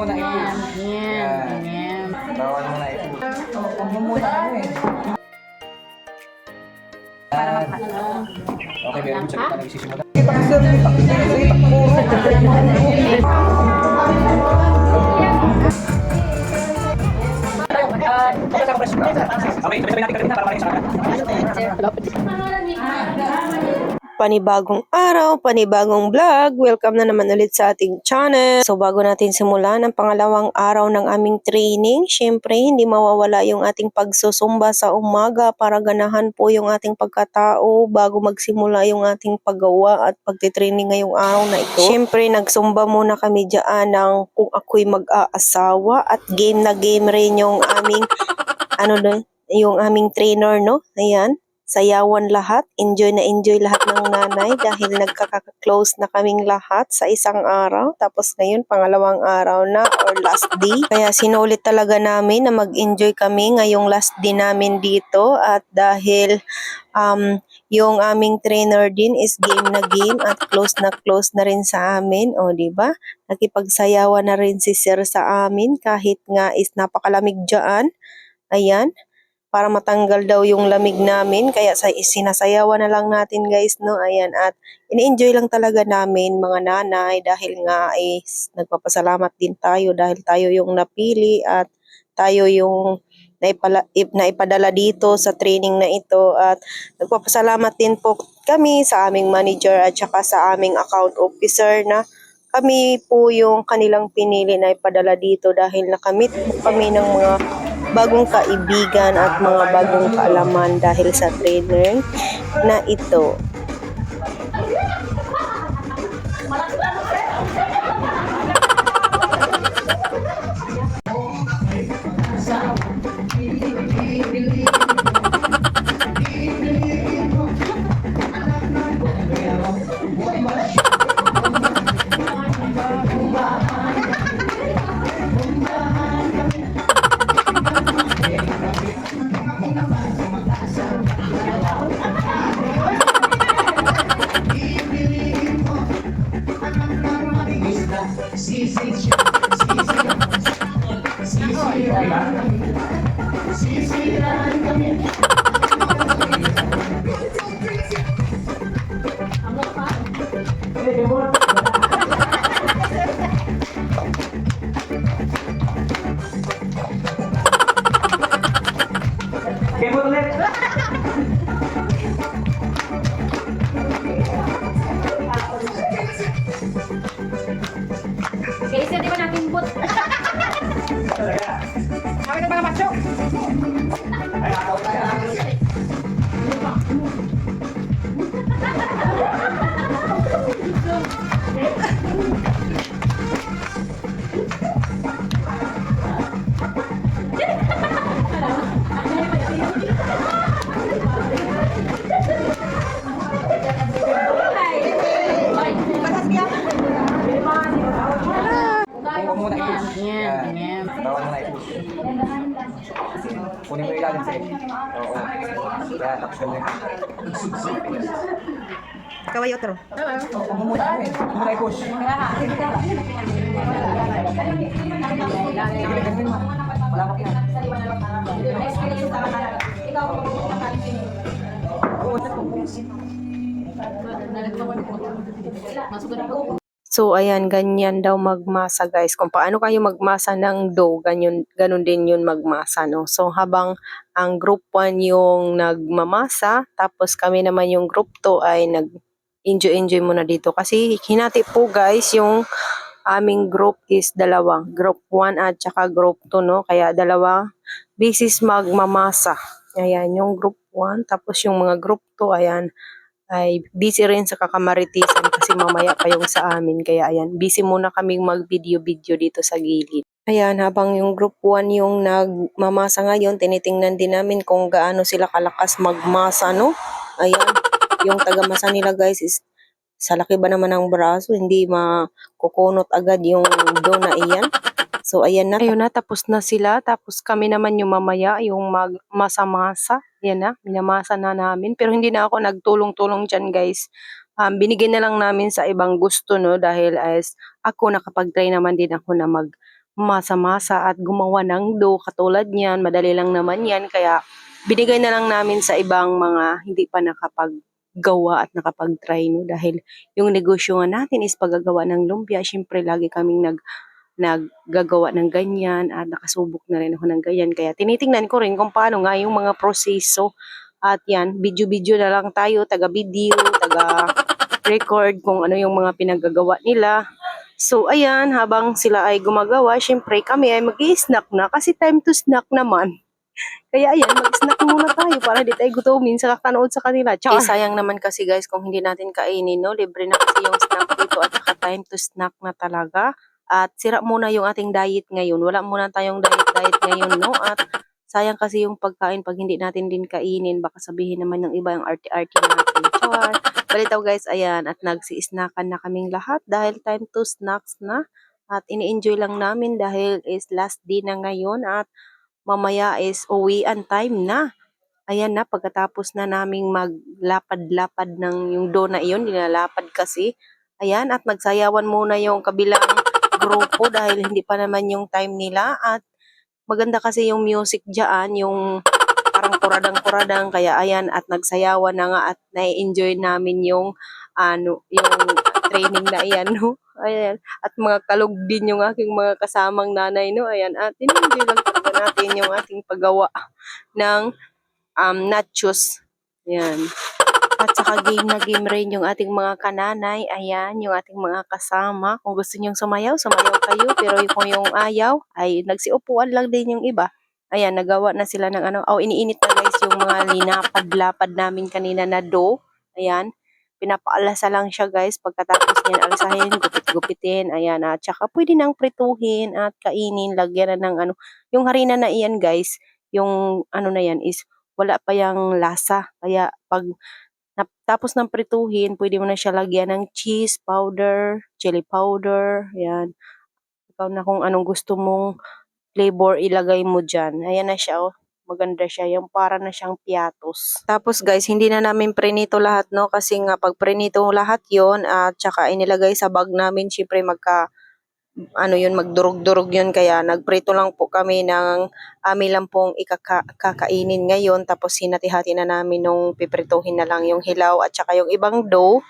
muna i-push. Ayan. Ayan. Bawal muna i-push. Huwag mo muna ano eh. Ayan. Okay, meron sa kita nagsisimula. Ipak sir, ipak sir, ipak puro. Okay, sabay natin kagabi na para maraming sa akin. Pangalan Panibagong araw, panibagong vlog. Welcome na naman ulit sa ating channel. So bago natin simulan ang pangalawang araw ng aming training, syempre hindi mawawala yung ating pagsusumba sa umaga para ganahan po yung ating pagkatao bago magsimula yung ating paggawa at pagtitraining ngayong araw na ito. Syempre nagsumba muna kami dyan ng kung ako'y mag-aasawa at game na game rin yung aming ano doon, yung aming trainer, no? Ayan sayawan lahat, enjoy na enjoy lahat ng nanay dahil nagkaka-close na kaming lahat sa isang araw. Tapos ngayon, pangalawang araw na or last day. Kaya sinulit talaga namin na mag-enjoy kami ngayong last day namin dito at dahil um, yung aming trainer din is game na game at close na close na rin sa amin. O, di ba? Nakipagsayawan na rin si sir sa amin kahit nga is napakalamig dyan. Ayan para matanggal daw yung lamig namin. Kaya sa sinasayawan na lang natin guys, no? Ayan, at ini-enjoy lang talaga namin mga nanay dahil nga is nagpapasalamat din tayo dahil tayo yung napili at tayo yung naipala, ip, naipadala dito sa training na ito at nagpapasalamat din po kami sa aming manager at saka sa aming account officer na kami po yung kanilang pinili na ipadala dito dahil nakamit po kami ng mga bagong kaibigan at mga bagong kaalaman dahil sa trainer na ito. Game ulit. Kasi di ba natin bot? Kaway otro. Huwag mo muna eh. Huwag So, ayan, ganyan daw magmasa, guys. Kung paano kayo magmasa ng dough, ganyan, ganun din yun magmasa, no? So, habang ang group 1 yung nagmamasa, tapos kami naman yung group 2 ay nag-enjoy-enjoy muna dito. Kasi hinati po, guys, yung aming group is dalawa. Group 1 at saka group 2, no? Kaya dalawa basis magmamasa. Ayan, yung group 1. Tapos yung mga group 2, ayan, ay busy rin sa kakamaritisan kasi mamaya pa yung sa amin. Kaya ayan, busy muna kaming mag-video-video dito sa gilid. Ayan, habang yung group 1 yung nagmamasa ngayon, tinitingnan din namin kung gaano sila kalakas magmasa, no? Ayan, yung tagamasa nila guys is sa laki ba naman ng braso, hindi makukunot agad yung do na iyan. So, ayan na. Ayun na, tapos na sila. Tapos kami naman yung mamaya, yung magmasa-masa. Yan na, minamasa na namin. Pero hindi na ako nagtulong-tulong dyan, guys. Um, binigyan na lang namin sa ibang gusto, no? Dahil as ako, nakapag-try naman din ako na mag masa-masa at gumawa ng dough katulad niyan. Madali lang naman yan. Kaya binigay na lang namin sa ibang mga hindi pa nakapag gawa at nakapag-try no dahil yung negosyo nga natin is paggagawa ng lumpia syempre lagi kaming nag naggagawa ng ganyan at nakasubok na rin ako ng ganyan kaya tinitingnan ko rin kung paano nga yung mga proseso at yan video-video na lang tayo taga video taga record kung ano yung mga pinagagawa nila So, ayan, habang sila ay gumagawa, syempre kami ay mag snack na kasi time to snack naman. Kaya ayan, mag-snack muna tayo para di tayo gutumin sa kakanood sa kanila. Tsaka, eh, sayang naman kasi guys kung hindi natin kainin, no? Libre na kasi yung snack dito at saka time to snack na talaga. At sira muna yung ating diet ngayon. Wala muna tayong diet-diet ngayon, no? At sayang kasi yung pagkain pag hindi natin din kainin. Baka sabihin naman ng iba yung arte-arte natin. Char. Balitaw guys, ayan. At nagsi-snackan na kaming lahat dahil time to snacks na. At ini-enjoy lang namin dahil is last day na ngayon at mamaya is uwian time na. Ayan na, pagkatapos na naming maglapad-lapad ng yung dough na iyon, nilalapad kasi. Ayan, at magsayawan muna yung kabilang grupo dahil hindi pa naman yung time nila. At maganda kasi yung music dyan, yung parang kuradang-kuradang. Kaya ayan, at nagsayawan na nga at na-enjoy namin yung ano, yung training na iyan, no? Ayan. At mga kalog din yung aking mga kasamang nanay, no? Ayan. At in-enjoy lang natin yung ating paggawa ng um, nachos. Ayan. At saka game na game rin yung ating mga kananay. Ayan, yung ating mga kasama. Kung gusto nyong sumayaw, sumayaw kayo. Pero kung yung ayaw, ay nagsiupuan lang din yung iba. Ayan, nagawa na sila ng ano. Oh, iniinit na guys yung mga linapad-lapad namin kanina na dough. Ayan. Pinapaalasa lang siya guys. Pagkatapos niyan, alasahin, gupit-gupitin. Ayan. At saka pwede nang prituhin at kainin. Lagyan na ng ano. Yung harina na iyan guys, yung ano na yan is wala pa yung lasa. Kaya pag tapos ng prituhin, pwede mo na siya lagyan ng cheese powder, chili powder. Ayan. Ikaw na kung anong gusto mong flavor ilagay mo dyan. Ayan na siya oh maganda siya, yung para na siyang piatos. Tapos guys, hindi na namin prenito lahat, no? Kasi nga, pag prenito lahat yon at saka inilagay sa bag namin, syempre magka, ano yun, magdurog-durog yun. Kaya nagprito lang po kami ng ami lang pong ikakainin ngayon. Tapos hinati-hati na namin nung piprituhin na lang yung hilaw at saka yung ibang dough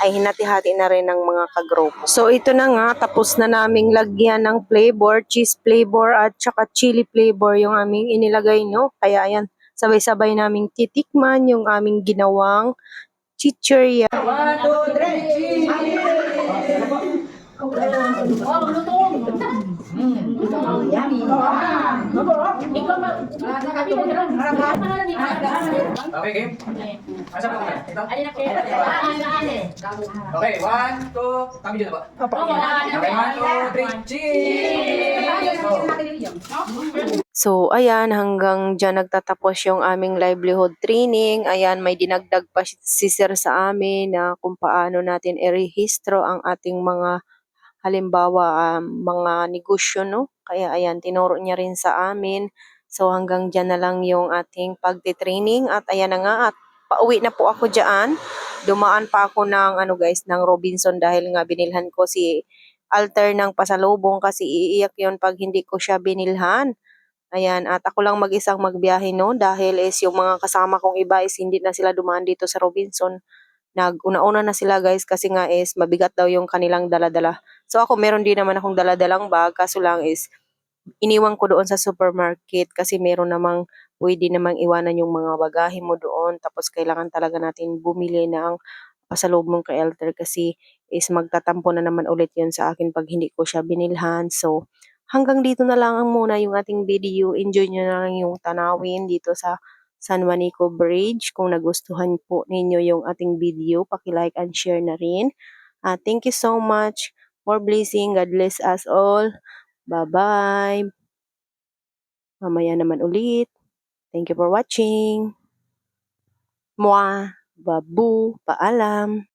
ay hinati-hati na rin ng mga kagrupo. So ito na nga, tapos na naming lagyan ng flavor, cheese flavor at saka chili flavor yung aming inilagay, no? Kaya ayan, sabay-sabay naming titikman yung aming ginawang chichirya. One, two, three, cheese! Okay, game? Asa pa kami? Ito? Okay, one, two, kami dyan na ba? Okay, one, two, three, cheese! So, ayan, hanggang dyan nagtatapos yung aming livelihood training. Ayan, may dinagdag pa si si sir sa amin na kung paano natin i-rehistro ang ating mga halimbawa um, mga negosyo, no? Kaya ayan, tinuro niya rin sa amin. So, hanggang dyan na lang yung ating pagtitraining. At ayan na nga, at pauwi na po ako dyan. Dumaan pa ako ng, ano guys, ng Robinson dahil nga binilhan ko si Alter ng pasalubong kasi iiyak yon pag hindi ko siya binilhan. Ayan, at ako lang mag-isang magbiyahe no dahil is yung mga kasama kong iba is hindi na sila dumaan dito sa Robinson. Nag-una-una na sila guys kasi nga is mabigat daw yung kanilang daladala. So ako meron din naman akong daladalang bag kaso lang is iniwan ko doon sa supermarket kasi meron namang pwede namang iwanan yung mga bagahe mo doon tapos kailangan talaga natin bumili ng pasalubong kay Elter kasi is magtatampo na naman ulit yun sa akin pag hindi ko siya binilhan. So, hanggang dito na lang ang muna yung ating video. Enjoy nyo na lang yung tanawin dito sa San Juanico Bridge. Kung nagustuhan po ninyo yung ating video, paki-like and share na rin. Ah, thank you so much. More blessing. God bless us all. Bye-bye. Mamaya naman ulit. Thank you for watching. Mwah. Babu. Paalam.